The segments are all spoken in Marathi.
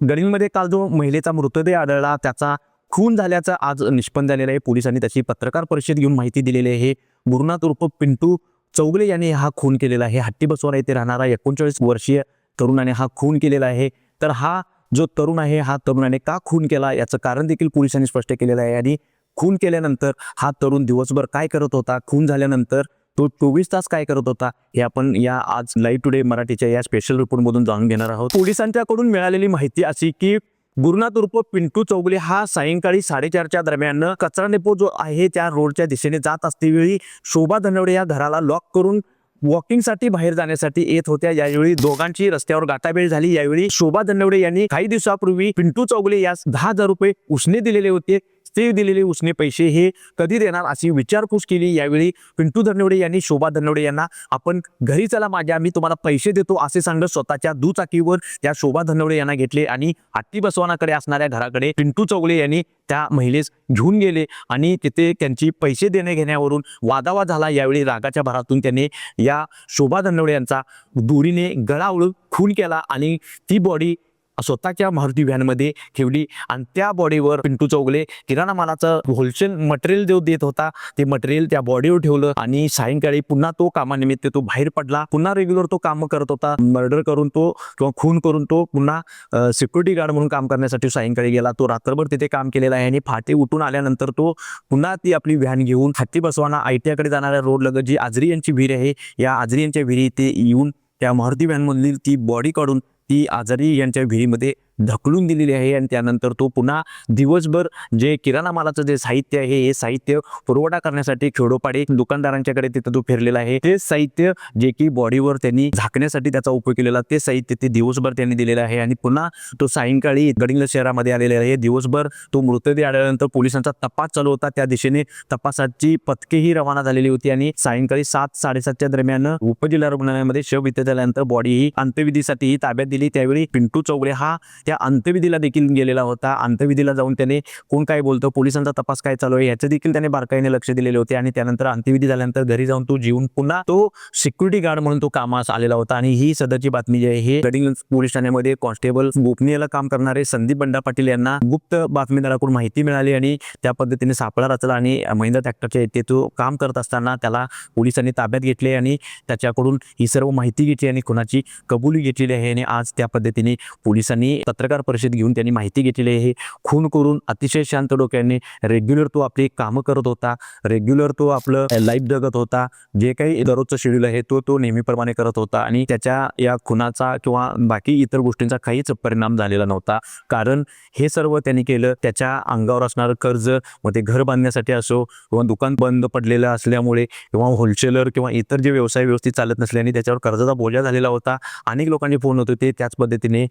गडिंगमध्ये काल जो महिलेचा मृतदेह आढळला त्याचा खून झाल्याचं आज निष्पन्न झालेलं आहे. पोलिसांनी त्याची पत्रकार परिषद घेऊन माहिती दिलेली आहे. गुरुनाथ उर्फ पिंटू चौगले यांनी हा खून केलेला आहे. हट्टी बसवारा येथे राहणारा एकोणचाळीस वर्षीय तरुणाने हा खून केलेला आहे. तर हा जो तरुण आहे हा तरुणाने का खून केला? याचं कारण देखील पोलिसांनी स्पष्ट केलेलं आहे. आणि खून केल्यानंतर हा तरुण दिवसभर काय करत होता? खून झाल्यानंतर तो चोवीस तास काय करत होता हे आपण या आज लाईव्ह टुडे मराठीच्या या स्पेशल रिपोर्टमधून जाणून घेणार आहोत. पोलिसांच्याकडून मिळालेली माहिती अशी की गुरुनाथ उर्फ पिंटू चौगुले हा सायंकाळी साडेचारच्या दरम्यान कचरा डेपो जो आहे त्या रोडच्या दिशेने जात असतेवेळी शोभा धनवडे या घराला लॉक करून वॉकिंगसाठी बाहेर जाण्यासाठी येत होत्या. यावेळी दोघांची रस्त्यावर गाठाबेळ झाली. यावेळी शोभा धनवडे यांनी काही दिवसापूर्वी पिंटू चौगले यास दहा हजार रुपये उसने दिलेले होते. ते दिलेले उसने पैसे हे कधी देणार अशी विचारपूस केली. यावेळी पिंटू धनवडे यांनी शोभा धनवडे यांना आपण घरी चला माझ्या मी तुम्हाला पैसे देतो असे सांगत स्वतःच्या दुचाकीवर त्या शोभा धनवडे यांना घेतले आणि हत्ती बसवानाकडे असणाऱ्या घराकडे पिंटू चौगले यांनी त्या महिलेस घेऊन गेले आणि तिथे त्यांची पैसे देणे घेण्यावरून वादावाद झाला. यावेळी रागाच्या भरातून त्याने या शोभा धनवडे यांचा दोरीने गळा ओळून खून केला आणि ती बॉडी स्वतःच्या मारुती व्हॅनमध्ये ठेवली आणि त्या बॉडीवर पिंटू चौगले किराणा मालाचं होलसेल मटेरियल जो देत होता ते मटेरियल त्या बॉडीवर ठेवलं आणि सायंकाळी पुन्हा तो कामानिमित्त तो बाहेर पडला. पुन्हा रेग्युलर तो काम करत होता. मर्डर करून तो किंवा खून करून तो पुन्हा सिक्युरिटी गार्ड म्हणून काम करण्यासाठी सायंकाळी गेला. तो रात्रभर तिथे काम केलेला आहे आणि फाटे उठून आल्यानंतर तो पुन्हा ती आपली व्हॅन घेऊन हत्ती बसवाना आयटीआकडे जाणाऱ्या रोड लगत जी आजरी यांची विहीर आहे या आजरी यांच्या विहिरी ते येऊन त्या मारुती व्हॅनमधील ती बॉडी काढून ती आजारी यांच्या विहिरीमध्ये ढकलून दिलेली आहे आणि त्यानंतर तो पुन्हा दिवसभर जे किराणा मालाचं जे साहित्य आहे हे साहित्य पुरवठा करण्यासाठी खेडोपाडी दुकानदारांच्याकडे तिथं तो फिरलेला आहे. ते साहित्य जे की बॉडीवर त्यांनी झाकण्यासाठी त्याचा उपयोग केलेला ते साहित्य ते दिवसभर त्यांनी दिलेलं आहे आणि पुन्हा तो सायंकाळी गडिंग शहरामध्ये आलेला आहे. दिवसभर तो मृतदेह आढळल्यानंतर पोलिसांचा तपास चालू होता. त्या दिशेने तपासाची पथकेही रवाना झालेली होती आणि सायंकाळी सात साडेसातच्या दरम्यान उपजिल्हा रुग्णालयामध्ये शव इथे झाल्यानंतर बॉडी ही अंत्यविधीसाठी ताब्यात दिली. त्यावेळी पिंटू चौगडे हा त्या अंत्यविधीला देखील गेलेला होता. अंत्यविधीला जाऊन त्याने कोण काय बोलतो पोलिसांचा तपास काय चालू आहे याचं देखील त्याने बारकाईने लक्ष दिलेले होते आणि त्यानंतर अंत्यविधी झाल्यानंतर घरी जाऊन तो जीवन पुन्हा तो सिक्युरिटी गार्ड म्हणून तो कामास आलेला होता. आणि ही सदरची बातमी जी आहे हे गडिंग पोलीस ठाण्यामध्ये कॉन्स्टेबल गोपनीयला काम करणारे संदीप बंडा पाटील यांना गुप्त बातमीदाराकडून माहिती मिळाली आणि त्या पद्धतीने सापळा रचला आणि महिंद्रा ट्रॅक्टरच्या येथे तो काम करत असताना त्याला पोलिसांनी ताब्यात घेतले आणि त्याच्याकडून ही सर्व माहिती घेतली आणि कुणाची कबुली घेतलेली आहे आणि आज त्या पद्धतीने पोलिसांनी पत्रकार परिषद घेऊन त्यांनी माहिती घेतलेली आहे. खून करून अतिशय शांत डोक्याने रेग्युलर तो आपली कामं करत होता. रेग्युलर तो आपलं लाईफ जगत होता. जे काही दररोजचं शेड्यूल आहे तो तो नेहमीप्रमाणे करत होता. आणि त्याच्या या खुनाचा किंवा बाकी इतर गोष्टींचा काहीच परिणाम झालेला नव्हता. कारण हे सर्व त्यांनी केलं. त्याच्या अंगावर असणारं कर्ज मग ते घर बांधण्यासाठी असो किंवा दुकान बंद पडलेलं असल्यामुळे किंवा होलसेलर किंवा इतर जे व्यवसाय व्यवस्थित चालत नसल्याने त्याच्यावर कर्जाचा बोजा झालेला होता. अनेक लोकांचे फोन होते. ते त्याच पद्धतीने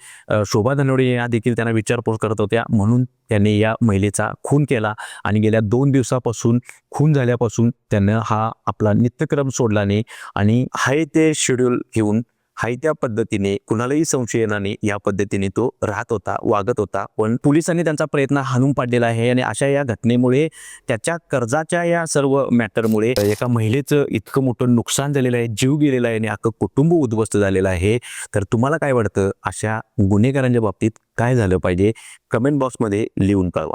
शोभा धनवडे या देखील त्यांना विचारपूस करत होत्या. म्हणून त्यांनी या महिलेचा खून केला आणि गेल्या दोन दिवसापासून खून झाल्यापासून त्यानं हा आपला नित्यक्रम सोडला नाही. आणि हाय ते शेड्यूल घेऊन हाय त्या पद्धतीने कुणालाही संशय येणार नाही या पद्धतीने तो राहत होता वागत होता. पण पोलिसांनी त्यांचा प्रयत्न हाणून पाडलेला आहे आणि अशा या घटनेमुळे त्याच्या कर्जाच्या या सर्व मॅटरमुळे एका महिलेचं इतकं मोठं नुकसान झालेलं आहे जीव गेलेला आहे आणि अख्खं कुटुंब उद्ध्वस्त झालेलं आहे. तर तुम्हाला काय वाटतं? अशा गुन्हेगारांच्या बाबतीत काय झालं पाहिजे? कमेंट बॉक्समध्ये लिहून कळवा.